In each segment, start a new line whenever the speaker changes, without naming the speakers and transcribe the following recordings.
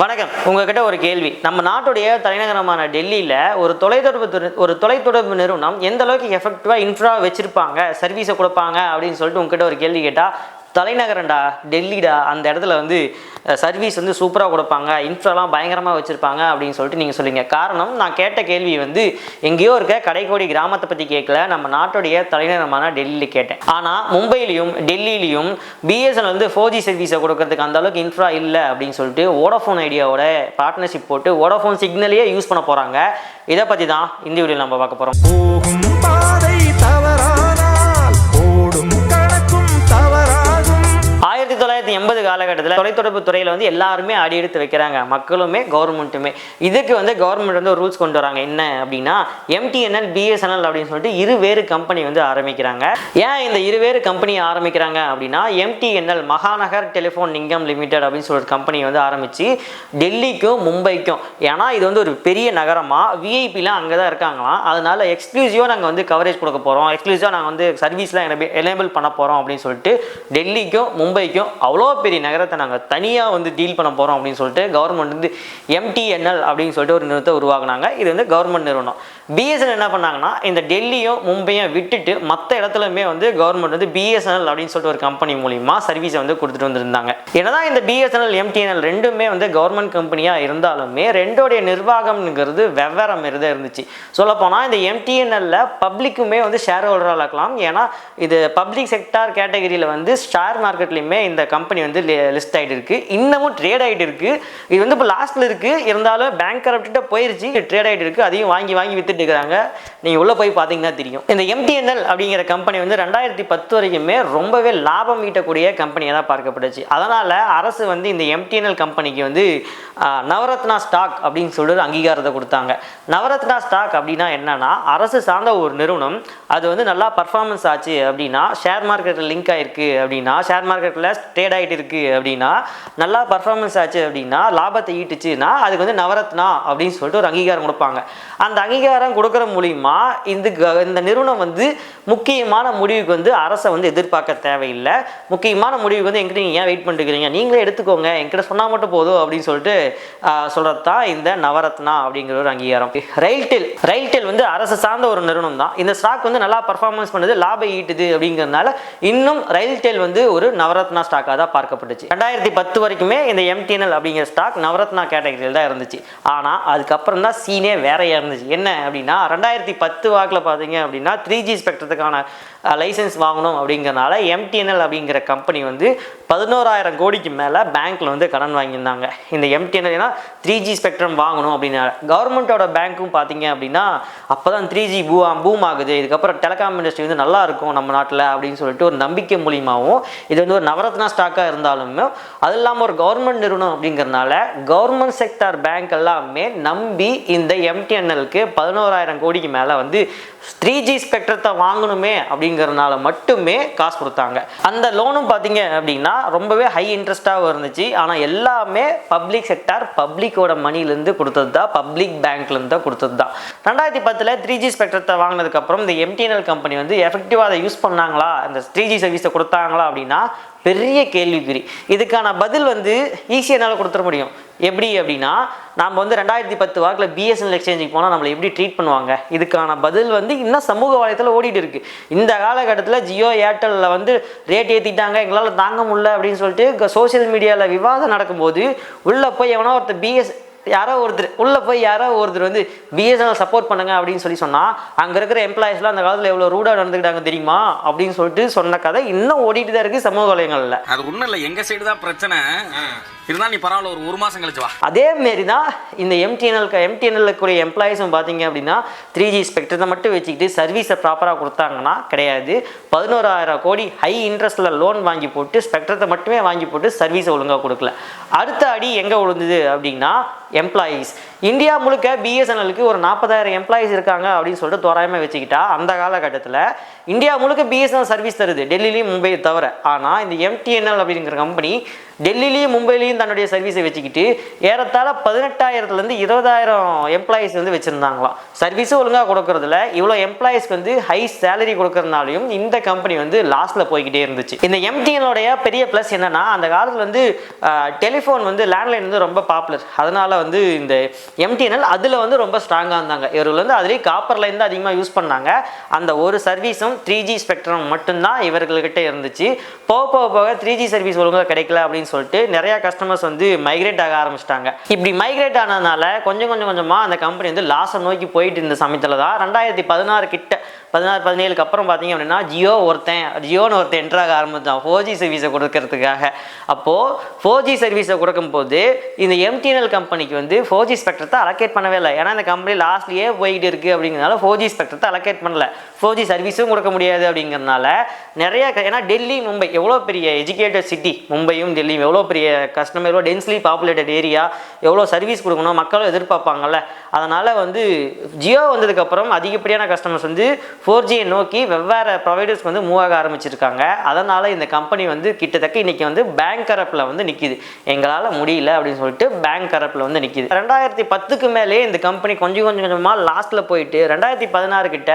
வணக்கம். உங்ககிட்ட ஒரு கேள்வி. நம்ம நாட்டுடைய தலைநகரமான டெல்லியில் ஒரு தொலைத்தொடர்பு ஒரு தொலைத்தொடர்பு நிறுவனம் எந்த அளவுக்கு எஃபெக்டிவாக இன்ஃப்ரா வச்சிருப்பாங்க சர்வீஸை கொடுப்பாங்க அப்படின்னு சொல்லிட்டு உங்ககிட்ட ஒரு கேள்வி கேட்டால் தலைநகரண்டா டெல்லிடா அந்த இடத்துல வந்து சர்வீஸ் வந்து சூப்பராக கொடுப்பாங்க. இன்ஃப்ராலாம் பயங்கரமாக வச்சுருப்பாங்க அப்படின்னு சொல்லிட்டு நீங்கள் சொல்லுங்க காரணம் நான் கேட்ட கேள்வி வந்து எங்கேயோ இருக்க கடைக்கோடி கிராமத்தை பற்றி கேட்கல நம்ம நாட்டுடைய தலைநகரமான டெல்லியில் கேட்டேன். ஆனால் மும்பையிலையும் டெல்லியிலையும் பிஎஸ்என்எல் வந்து ஃபோர் ஜி சர்வீஸை கொடுக்கறதுக்கு அந்த அளவுக்கு இன்ஃப்ரா இல்லை அப்படின்னு சொல்லிட்டு வோடஃபோன் ஐடியாவோட பார்ட்னர்ஷிப் போட்டு வோடஃபோன் சிக்னலையே யூஸ் பண்ண போகிறாங்க இதை பற்றி தான் இந்த வீடியோவில் நம்ம பார்க்க போகிறோம் எண்பது காலகட்டத்தில் தொலைத்தொடர்பு துறையில் வந்து எல்லாருமே அடி எடுத்து வைக்கிறாங்க. மக்களுமே கவர்மெண்ட்டுமே இதுக்கு வந்து கவர்மெண்ட் வந்து ஒரு ரூல்ஸ் கொண்டு வராங்க. என்ன அப்படின்னா எம்டிஎன்எல் பிஎஸ்என்எல் அப்படின்னு சொல்லிட்டு இரு வேறு கம்பெனி வந்து ஆரம்பிக்கிறாங்க. ஏன் இந்த இருவேறு கம்பெனி ஆரம்பிக்கிறாங்க அப்படின்னா MTNL Mahanagar telephone Nigam limited அப்படின்னு சொல்லிட்டு கம்பெனி வந்து ஆரம்பிச்சு டெல்லிக்கும் மும்பைக்கும். ஏன்னா இது வந்து ஒரு பெரிய நகரமாக விஐபிலாம் அங்கே தான் இருக்காங்களாம். அதனால எக்ஸ்க்ளூசிவாக நாங்கள் வந்து கவரேஜ் கொடுக்க போகிறோம் எக்ஸ்க்ளூசிவாக நாங்கள் வந்து சர்வீஸ்லாம் எனபிள் பண்ண போகிறோம் அப்படின்னு சொல்லிட்டு டெல்லிக்கும் மும்பைக்கும் அவ்வளோ பெரிய நகரத்தை நாங்கள் தனியாக வந்து டீல் பண்ண போகிறோம் அப்படின்னு சொல்லிட்டு கவர்மெண்ட் வந்து எம்டிஎன்எல் அப்படின்னு சொல்லிட்டு ஒரு நிறுவனத்தை உருவாக்குனாங்க. இது வந்து கவர்மெண்ட் நிறுவனம். பிஎஸ்என்எல் என்ன பண்ணாங்கன்னா இந்த டெல்லியும் மும்பையும் விட்டுட்டு மற்ற இடத்துலையுமே வந்து கவர்மெண்ட் வந்து பிஎஸ்என்எல் அப்படின்னு சொல்லிட்டு ஒரு கம்பெனி மூலியமா சர்வீஸை வந்து கொடுத்துட்டு வந்திருந்தாங்க. என்னதான் இந்த பிஎஸ்என்எல் எம்டிஎன்எல் ரெண்டுமே வந்து கவர்மெண்ட் கம்பெனியாக இருந்தாலுமே ரெண்டோடைய நிர்வாகம்ங்கிறது வெவ்வேறு மாரி தான் இருந்துச்சு. சொல்லப்போனால் இந்த எம்டிஎன்எல்ல பப்ளிக்குமே வந்து ஷேர் ஹோல்டராக இருக்கலாம். ஏன்னா இது பப்ளிக் செக்டார் கேட்டகரியில் வந்து ஷேர் மார்க்கெட்லேயுமே இந்த கம்பெனி வந்து லிஸ்ட் ஆகிட்டு இருக்கு. இன்னமும் ட்ரேட் ஆகிட்டு இருக்கு. இது வந்து இப்போ லாஸ்ட்ல இருக்கு. இருந்தாலும் பேங்க் கரப்டிட்ட போயிருச்சு. ட்ரேட் ஆகிட்டு இருக்கு. அதையும் வாங்கி வாங்கி வித்துட்டு இருக்கிறாங்க நீங்கள் உள்ளே போய் பார்த்தீங்கன்னா தெரியும். இந்த எம்டிஎன்எல் அப்படிங்கிற கம்பெனி வந்து ரெண்டாயிரத்தி பத்து வரைக்குமே ரொம்பவே லாபம் ஈட்டக்கூடிய கம்பெனியாக தான் பார்க்கப்பட்டுச்சு அதனால் அரசு வந்து இந்த எம்டிஎன்எல் கம்பெனிக்கு வந்து நவரத்னா ஸ்டாக் அப்படின்னு சொல்லிட்டு அங்கீகாரத்தை கொடுத்தாங்க. நவரத்னா ஸ்டாக் அப்படின்னா என்னன்னா அரசு சார்ந்த ஒரு நிறுவனம் அது வந்து நல்லா பர்ஃபார்மன்ஸ் ஆச்சு அப்படின்னா ஷேர் மார்க்கெட்டில் லிங்க் ஆயிருக்கு அப்படின்னா ஷேர் மார்க்கெட்டில் ட்ரேட் ஆகிட்டு இருக்கு அப்படின்னா நல்லா பர்ஃபார்மன்ஸ் ஆச்சு அப்படின்னா லாபத்தை ஈட்டுச்சுன்னா அதுக்கு வந்து நவரத்னா அப்படின்னு சொல்லிட்டு ஒரு அங்கீகாரம் கொடுப்பாங்க. அந்த அங்கீகாரம் கொடுக்குற மூலியமா இந்த இந்த நிறுவனம் வந்து முக்கியமான முடிவுக்கு வந்து அரசை வந்து எதிர்பார்க்க தேவையில்லை. முக்கியமான முடிவுக்கு வந்து எங்கிட்ட நீங்கள் ஏன் வெயிட் பண்ணிருக்கிறீங்க நீங்களே எடுத்துக்கோங்க. என்கிட்ட சொன்னால் மட்டும் போதும் அப்படின்னு சொல்லிட்டு சொல்கிறது தான் இந்த நவரத்னா அப்படிங்கிற ஒரு அங்கீகாரம். ரயில்டெல் ரயில்டெல் வந்து அரசு சார்ந்த ஒரு நிறுவனம் தான். இந்த ஸ்டாக் வந்து நல்லா பர்ஃபார்மன்ஸ் பண்ணுது லாபம் ஈட்டுது அப்படிங்கிறதுனால இன்னும் ரயில்டெல் வந்து ஒரு நவரத்னா ஸ்டாக்காக தான் பார்க்கப்பட்டுச்சு. ரெண்டாயிரத்தி பத்து வரைக்குமே இந்த எம்டிஎன்எல் அப்படிங்கிற ஸ்டாக் நவரத்னா கேட்டகரியில் தான் இருந்துச்சு. ஆனால் அதுக்கப்புறம் தான் சீனே வேறையாக இருந்துச்சு. என்ன அப்படின்னா ரெண்டாயிரத்தி பத்து வாக்கில் பார்த்தீங்க அப்படின்னா த்ரீ ஜி ஸ்பெக்ட்ரத்துக்கான லைசன்ஸ் வாங்கணும் அப்படிங்கிறனால எம்டிஎன்எல் அப்படிங்கிற கம்பெனி வந்து பதினோராயிரம் கோடிக்கு மேலே பேங்க்கில் வந்து கடன் வாங்கியிருந்தாங்க. இந்த எம்டிஎன்எல் ஏன்னா த்ரீ ஜி ஸ்பெக்ட்ரம் வாங்கணும் அப்படின்னா கவர்மெண்ட்டோட பேங்க்கும் பார்த்தீங்க அப்படின்னா அப்போ தான் த்ரீ ஜி பூ பூம் ஆகுது. இதுக்கப்புறம் டெலிகாம் இண்டஸ்ட்ரி வந்து நல்லா இருக்கும் நம்ம நாட்டில் அப்படின்னு சொல்லிட்டு ஒரு நம்பிக்கை மூலியமாகவும் இது வந்து ஒரு நவரத்னா ஸ்டாக்காக இருந்தாலுமே அது இல்லாமல் ஒரு கவர்மெண்ட் நிறுவனம் அப்படிங்கிறனால கவர்மெண்ட் செக்டார் பேங்க் எல்லாமே நம்பி இந்த எம்டிஎன்எலுக்கு பதினோராயிரம் கோடிக்கு மேலே வந்து த்ரீ ஜி ஸ்பெக்ட்ரத்தை வாங்கணுமே அப்படிங்கிறதுனால மட்டுமே காசு கொடுத்தாங்க. அந்த லோனும் பார்த்தீங்க அப்படின்னா ரொம்பவே ஹை இன்ட்ரெஸ்ட்டாகவும் இருந்துச்சு. ஆனால் எல்லாமே பப்ளிக் செக்டார் பப்ளிக்கோட மணிலேருந்து கொடுத்தது தான் பப்ளிக் பேங்க்லேருந்து தான் கொடுத்தது தான் ரெண்டாயிரத்தி பத்தில் த்ரீ ஜி ஸ்பெக்ட்ரத்தை வாங்கினதுக்கப்புறம் இந்த எம்டிஎன்எல் கம்பெனி வந்து எஃபெக்டிவாக அதை யூஸ் பண்ணாங்களா? இந்த த்ரீ ஜி சர்வீஸை கொடுத்தாங்களா அப்படின்னா பெரிய கேள்விக்குறி. இதுக்கான பதில் வந்து ஈஸியாக என்னால் கொடுத்துட முடியும். எப்படி அப்படின்னா நாம் வந்து ரெண்டாயிரத்தி பத்து வாக்கில் பிஎஸ்என்எல் எக்ஸ்சேஞ்சுக்கு போனால் நம்மளை எப்படி ட்ரீட் பண்ணுவாங்க? இதுக்கான பதில் வந்து இன்னும் சமூக வலைத்தளத்தில் ஓடிட்டு இருக்கு. இந்த காலகட்டத்தில் ஜியோ ஏர்டெல்லில் வந்து ரேட் ஏற்றிட்டாங்க எங்களால் தாங்க முடியல அப்படின்னு சொல்லிட்டு சோஷியல் மீடியாவில் விவாதம் நடக்கும்போது உள்ளே போய் எவனோ ஒருத்தர் பிஎஸ் யாரோ ஒருத்தர் உள்ளே போய் யாரோ ஒருத்தர் வந்து பிஎஸ்என்எல் சப்போர்ட் பண்ணுங்க அப்படின்னு சொல்லி சொன்னால் அங்கே இருக்கிற எம்ப்ளாயிஸ்லாம் அந்த காலத்தில் எவ்வளோ ரூடாக நடந்துக்கிட்டாங்க தெரியுமா? அப்படின்னு சொல்லிட்டு சொன்ன கதை இன்னும் ஓடிட்டு தான் இருக்குது சமூக வலைங்களில்
அது ஒண்ணும் இல்ல எங்க சைடு தான் பிரச்சனை. இருந்தால் நீ பரவாயில்ல ஒரு ஒரு மாதம் கழிச்சு வா.
அதே மாரி தான் இந்த எம்டிஎன்எல் எம்டிஎன்எல் கூடிய எம்ப்ளாயிஸும் பார்த்தீங்க அப்படின்னா த்ரீ ஜி ஸ்பெக்ட்ரத்தை மட்டும் வச்சுக்கிட்டு சர்வீஸை ப்ராப்பராக கொடுத்தாங்கன்னா கிடையாது. பதினோராயிரம் கோடி ஹை இன்ட்ரெஸ்ட்டில் லோன் வாங்கி போட்டு ஸ்பெக்ட்ரத்தை மட்டுமே வாங்கி போட்டு சர்வீஸை ஒழுங்காக கொடுக்கல. அடுத்த அடி எங்கே விழுந்தது அப்படின்னா எம்ப்ளாயீஸ் இந்தியா முழுக்க பிஎஸ்என்எலுக்கு ஒரு நாற்பதாயிரம் எம்ப்ளாயிஸ் இருக்காங்க அப்படின்னு சொல்லிட்டு தோராயமாக வச்சுக்கிட்டா அந்த காலகட்டத்தில் இந்தியா முழுக்க பிஎஸ்என்எல் சர்வீஸ் தருது டெல்லிலையும் மும்பை தவிர. ஆனால் இந்த எம்டிஎன்எல் அப்படிங்கிற கம்பெனி டெல்லிலையும் மும்பையிலையும் தன்னுடைய சர்வீஸை வச்சுக்கிட்டு ஏறத்தாழ பதினெட்டாயிரத்துலேருந்து இருபதாயிரம் எம்ப்ளாயிஸ் வந்து வச்சுருந்தாங்களாம். சர்வீஸும் ஒழுங்காக கொடுக்கறதுல இவ்வளோ எம்ப்ளாயிஸ்க்கு வந்து ஹை சேலரி கொடுக்கறதுனாலையும் இந்த கம்பெனி வந்து லாஸ்ட்டில் போய்கிட்டே இருந்துச்சு. இந்த எம்டிஎனோடைய பெரிய ப்ளஸ் என்னென்னா அந்த காலத்தில் வந்து டெலிஃபோன் வந்து லேண்ட்லைன் வந்து ரொம்ப பாப்புலர் அதனால் வந்து இந்த எம்டிஎன்எல் அதில் வந்து ரொம்ப ஸ்ட்ராங்காக இருந்தாங்க. இவர்கள் வந்து அதுலேயும் காப்பர் லைன் தான் அதிகமாக யூஸ் பண்ணாங்க. அந்த ஒரு சர்வீஸும் த்ரீ ஜி ஸ்பெக்ட்ரம் மட்டும்தான் இவர்கள்கிட்ட இருந்துச்சு. போக போக போக த்ரீ ஜி சர்வீஸ் ஒழுங்காக கிடைக்கல அப்படின்னு சொல்லிட்டு நிறையா கஸ்டமர்ஸ் வந்து மைக்ரேட் ஆக ஆரம்பிச்சிட்டாங்க. இப்படி மைக்ரேட் ஆனதுனால கொஞ்சம் கொஞ்சம் கொஞ்சமாக அந்த கம்பெனி வந்து லாஸை நோக்கி போயிட்டு இருந்த சமயத்தில் தான் ரெண்டாயிரத்தி பதினாறு கிட்ட பதினாறு பதினேழுக்கு அப்புறம் பார்த்தீங்க அப்படின்னா ஜியோ ஒருத்தன் ஜியோன்னு ஒருத்தன் என்ட்ராக ஆரம்பித்தான் ஃபோர் ஜி சர்வீஸை கொடுக்கறதுக்காக. அப்போது ஃபோர் ஜி சர்வீஸை கொடுக்கும்போது இந்த எம்டிஎன்எல் கம்பெனிக்கு வந்து ஃபோர் ஜி ஸ்பெக்ட்ரத்தை அலோகேட் பண்ணவே இல்லை. ஏன்னா இந்த கம்பெனி லாஸ்ட்லேயே போய்கிட்டு இருக்குது அப்படிங்கிறனால ஃபோர் ஜி ஸ்பெக்ட்ரத்தை அலோகேட் பண்ணல. ஃபோர் ஜி சர்வீஸும் கொடுக்க முடியாது அப்படிங்கிறனால நிறைய க- ஏன்னா டெல்லி மும்பை எவ்வளோ பெரிய எஜுகேட்டட் சிட்டி மும்பையும் டெல்லியும் எவ்வளோ பெரிய கஸ்டமர் எவ்வளோ டென்ஸ்லி பாப்புலேட்டட் ஏரியா எவ்வளோ சர்வீஸ் கொடுக்கணும்? மக்களும் எதிர்பார்ப்பாங்கல்ல. அதனால் வந்து ஜியோ வந்ததுக்கப்புறம் அதிகப்படியான கஸ்டமர்ஸ் வந்து ஃபோர் ஜியை நோக்கி வெவ்வேறு ப்ரொவைடர்ஸ் வந்து மூவ் ஆக ஆரம்பிச்சிருக்காங்க. அதனால் இந்த கம்பெனி வந்து கிட்டத்தட்ட இன்றைக்கி வந்து பேங்க் கரப்பில் வந்து நிற்கிது எங்களால் முடியல அப்படின்னு சொல்லிட்டு பேங்க் கரப்பில் வந்து நிற்கிது ரெண்டாயிரத்தி பத்துக்கு மேலே இந்த கம்பெனி கொஞ்சம் கொஞ்சம் கொஞ்சமாக லாஸ்ட்டில் போயிட்டு ரெண்டாயிரத்தி பதினாறு கிட்ட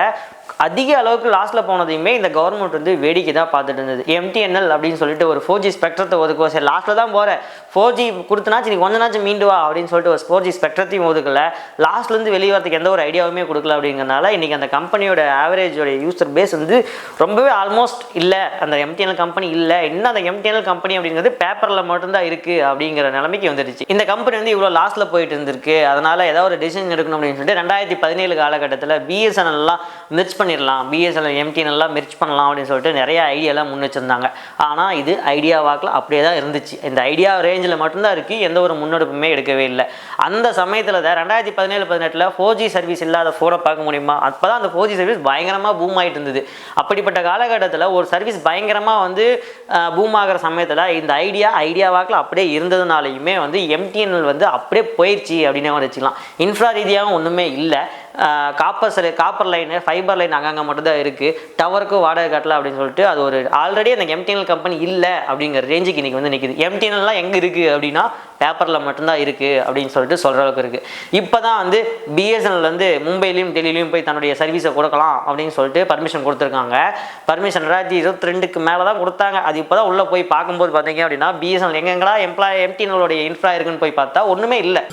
அதிக அளவுக்கு லாஸ்ட்டில் போனதையுமே இந்த கவர்மெண்ட் வந்து வேடிக்கை தான் பார்த்துட்டு இருந்தது. எம்டிஎன்எல் அப்படின்னு சொல்லிட்டு ஒரு ஃபோர் ஜி ஸ்பெக்ட்ரத்தை ஒதுக்குவோம் சரி லாஸ்ட்டில் தான் போகிறேன் ஃபோர் ஜி கொடுத்தனாச்சு நீ கொஞ்ச மீண்டு வா அப்படின்னு சொல்லிட்டு ஒரு ஃபோர் ஜி ஸ்பெக்ட்ரத்தையும் ஒதுக்கல. லாஸ்ட்லேருந்து வெளியே வரதுக்கு எந்த ஒரு ஐடியாவுமே கொடுக்கல அப்படிங்கிறனால இன்றைக்கி அந்த கம்பெனியோட ஆவரேஜோட யூசர் பேஸ் வந்து ரொம்பவே ஆல்மோஸ்ட் இல்லை. அந்த எம்டிஎன்எல் கம்பெனி இல்லை. இன்னும் அந்த எம்டிஎன்எல் கம்பெனி அப்படிங்கிறது பேப்பரில் மட்டும்தான் இருக்குது அப்படிங்கிற நிலைமைக்கு வந்துடுச்சு. இந்த கம்பெனி வந்து இவ்வளோ லாஸ்ட்டில் போயிட்டு இருந்திருக்கு. அதனால் ஏதாவது ஒரு டிசிஷன் எடுக்கணும் அப்படின்னு சொல்லிட்டு ரெண்டாயிரத்தி பதினேழு காலகட்டத்தில் பிஎஸ்என்எல்லாம் மிர்ச் பண்ணிடலாம் பிஎஸ்என்எல் எம்டிஎன்எல்லாம் மிர்ச் பண்ணலாம் அப்படின்னு சொல்லிட்டு நிறைய ஐடியாலாம் முன் வச்சுருந்தாங்க. ஆனால் இது ஐடியா வாக்கில் அப்படியே தான் இருந்துச்சு. இந்த ஐடியா ரேஞ்சில் மட்டும்தான் இருக்குது எந்த ஒரு முன்னெடுப்புமே எடுக்கவே இல்லை. அந்த சமயத்தில் தான் ரெண்டாயிரத்தி பதினேழு பதினெட்டில் ஃபோர் ஜி சர்வீஸ் இல்லாத ஃபோனை பார்க்க முடியுமா? அப்போ தான் அந்த ஃபோர் ஜி சர்வீஸ் பயங்கரமாக பூம் ஆகிட்டு இருந்தது. அப்படிப்பட்ட காலகட்டத்தில் ஒரு சர்வீஸ் பயங்கரமாக வந்து பூம் ஆகிற சமயத்தில் இந்த ஐடியா ஐடியா வாக்கில் அப்படியே இருந்ததுனாலையுமே வந்து எம்டிஎன்எல் வந்து அப்படியே போயிடுச்சு அப்படின்னு வச்சுக்கலாம். இன்ஃப்ரா ரீதியாகவும் ஒன்றுமே இல்லை. காப்பர் சில காப்பர் லைனு ஃபைபர் லைன் அங்கங்கே மட்டும்தான் இருக்குது டவருக்கும் வாடகை கட்டல அப்படின்னு சொல்லிட்டு அது ஒரு ஆல்ரெடி அந்த எம்டிஎன்எல் கம்பெனி இல்லை அப்படிங்கிற ரேஞ்சுக்கு இன்றைக்கி வந்து நிற்குது எம்டிஎன்எல்லாம் எங்கே இருக்குது அப்படின்னா பேப்பரில் மட்டும்தான் இருக்குது அப்படின்னு சொல்லிட்டு சொல்கிற அளவுக்கு இருக்குது இப்போ தான் வந்து பிஎஸ்என்எல் வந்து மும்பையிலையும் டெல்லியிலையும் போய் தன்னுடைய சர்வீஸை கொடுக்கலாம் அப்படின்னு சொல்லிட்டு பர்மிஷன் கொடுத்துருக்காங்க. பர்மிஷன் ரெண்டாயிரத்தி இருபத்தி ரெண்டுக்கு மேலே தான் கொடுத்தாங்க. அது இப்போ தான் உள்ளே போய் பார்க்கும்போது பார்த்தீங்க அப்படின்னா பிஎஸ்என்எல் எங்கெங்கடா எம்ப்ளாய் எம்டிஎன்எலோடைய இன்ஃப்ரா இருக்குன்னு போய் பார்த்தா ஒன்றுமே இல்லை.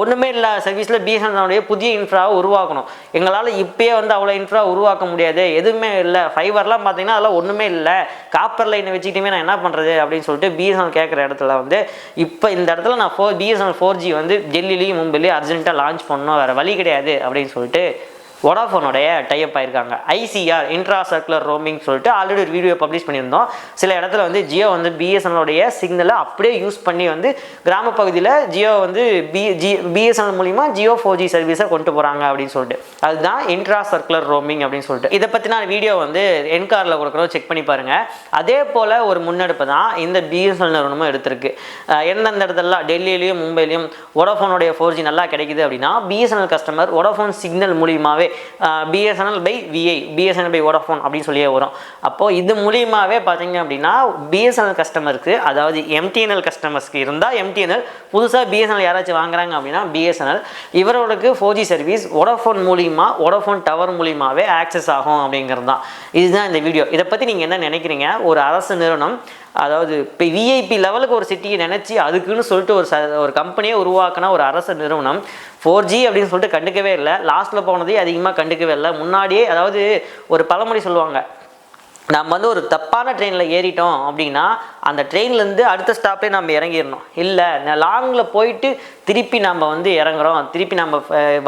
ஒன்றுமே இல்லை. சர்வீஸில் பிஎஸ்என்எல்லுடைய புதிய இன்ஃப்ராவை உருவாக்கணும். எங்களால் இப்பயே வந்து அவ்வளோ இன்ஃப்ரா உருவாக்க முடியாது. எதுவுமே இல்லை. ஃபைபர்லாம் பார்த்தீங்கன்னா அதெல்லாம் ஒன்றுமே இல்லை. காப்பர் லைனை வச்சுக்கிட்டுமே நான் என்ன பண்ணுறது அப்படின்னு சொல்லிட்டு பிஎஸ்என்எல் கேட்குற இடத்துல வந்து இப்போ இந்த இடத்துல நான் ஃபோர் பிஎஸ்என்எல் ஃபோர் ஜி வந்து டெல்லிலையும் மும்பைலையும் அர்ஜென்ட்டாக லான்ச் பண்ணணும். வேறு வழி கிடையாது அப்படின்னு சொல்லிட்டு ஒடாஃபோனுடைய டைப் ஆயிருக்காங்க. ஐசிஆர் இன்ட்ரா சர்க்குலர் ரோமிங் சொல்லிட்டு ஆல்ரெடி ஒரு வீடியோ பப்ளிஷ் பண்ணியிருந்தோம். சில இடத்துல வந்து ஜியோ வந்து பிஎஸ்என்எலுடைய சிக்னலை அப்படியே யூஸ் பண்ணி வந்து கிராம பகுதியில் ஜியோ வந்து பி ஜி பிஎஸ்என்எல் மூலிமா ஜியோ ஃபோர் ஜி சர்வீஸை கொண்டு போகிறாங்க அப்படின்னு சொல்லிட்டு. அதுதான் இன்ட்ரா சர்க்குலர் ரோமிங் அப்படின்னு சொல்லிட்டு. இதை பற்றின வீடியோ வந்து என்காரில் கொடுக்குறோம் செக் பண்ணி பாருங்கள் அதே போல் ஒரு முன்னெடுப்பு தான் இந்த பிஎஸ்என்எல் நிறுவனமும் எடுத்திருக்கு. எந்தெந்த இடத்துலலாம் டெல்லியிலையும் மும்பையிலையும் ஒடோஃபோனுடைய ஃபோர் ஜி நல்லா கிடைக்குது அப்படின்னா பிஎஸ்என்எல் கஸ்டமர் ஒடோஃபோன் சிக்னல் மூலியமாகவே BSNL by Vi BSNL by Vodafone அப்படின்னு சொல்லியே வரும். அப்போது இது மூலியமாகவே பார்த்தீங்க அப்படின்னா பிஎஸ்என்எல் கஸ்டமருக்கு அதாவது எம்டிஎன்எல் கஸ்டமர்ஸ்க்கு இருந்தால் எம்டிஎன்எல் புதுசாக பிஎஸ்என்எல் யாராச்சும் வாங்குறாங்க அப்படின்னா பிஎஸ்என்எல் இவரோடக்கு ஃபோர் ஜி சர்வீஸ் வோடாஃபோன் மூலியமாக வோடாஃபோன் டவர் மூலியமாகவே ஆக்சஸ் ஆகும் அப்படிங்கிறது தான் இதுதான் இந்த வீடியோ இதை பற்றி நீங்கள் என்ன நினைக்கிறீங்க? ஒரு அரசு நிறுவனம் அதாவது இப்போ விஐபி லெவலுக்கு ஒரு சிட்டியை நினச்சி அதுக்குன்னு சொல்லிட்டு ஒரு ச ஒரு கம்பெனியை உருவாக்கின ஒரு அரசு நிறுவனம் ஃபோர் ஜி அப்படின்னு சொல்லிட்டு கண்டுக்கவே இல்லை. லாஸ்ட்டில் போனதே அதிகமாக கண்டுக்கவே இல்லை. முன்னாடியே அதாவது ஒரு பழமொழி சொல்லுவாங்க. நம்ம வந்து ஒரு தப்பான ட்ரெயினில் ஏறிட்டோம் அப்படின்னா அந்த ட்ரெயின்லேருந்து அடுத்த ஸ்டாப்லேயே நம்ம இறங்கிடணும். இல்லை லாங்கில் போயிட்டு திருப்பி நம்ம வந்து இறங்குறோம். திருப்பி நம்ம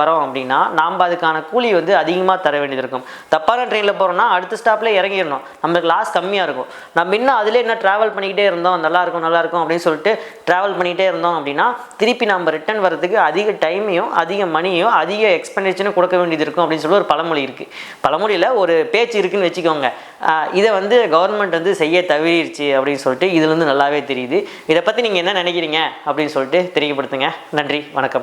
வரோம் அப்படின்னா நாம் அதுக்கான கூலி வந்து அதிகமாக தர வேண்டியது இருக்கும். தப்பான ட்ரெயினில் போகிறோம்னா அடுத்த ஸ்டாப்பில் இறங்கிடணும். நம்மளுக்கு லாஸ் கம்மியாக இருக்கும். நம்ம இன்னும் அதிலே என்ன ட்ராவல் பண்ணிக்கிட்டே இருந்தோம். நல்லாயிருக்கும் நல்லாயிருக்கும் அப்படின்னு சொல்லிட்டு ட்ராவல் பண்ணிக்கிட்டே இருந்தோம் அப்படின்னா திருப்பி நம்ம ரிட்டர்ன் வரதுக்கு அதிக டைமையும் அதிக மணியும் அதிக எக்ஸ்பெண்டிச்சரும் கொடுக்க வேண்டியது இருக்கும் அப்படின்னு சொல்லி ஒரு பழமொழி இருக்குது பழமொழியில் ஒரு பேச்சு இருக்குதுன்னு வச்சுக்கோங்க. இதை வந்து கவர்மெண்ட் வந்து செய்ய தவறிடுச்சு அப்படின்னு சொல்லிட்டு இதுலேருந்து நல்லாவே தெரியுது. இதை பற்றி நீங்கள் என்ன நினைக்கிறீங்க அப்படின்னு சொல்லிட்டு தெரியப்படுத்துங்க. நன்றி வணக்கம்.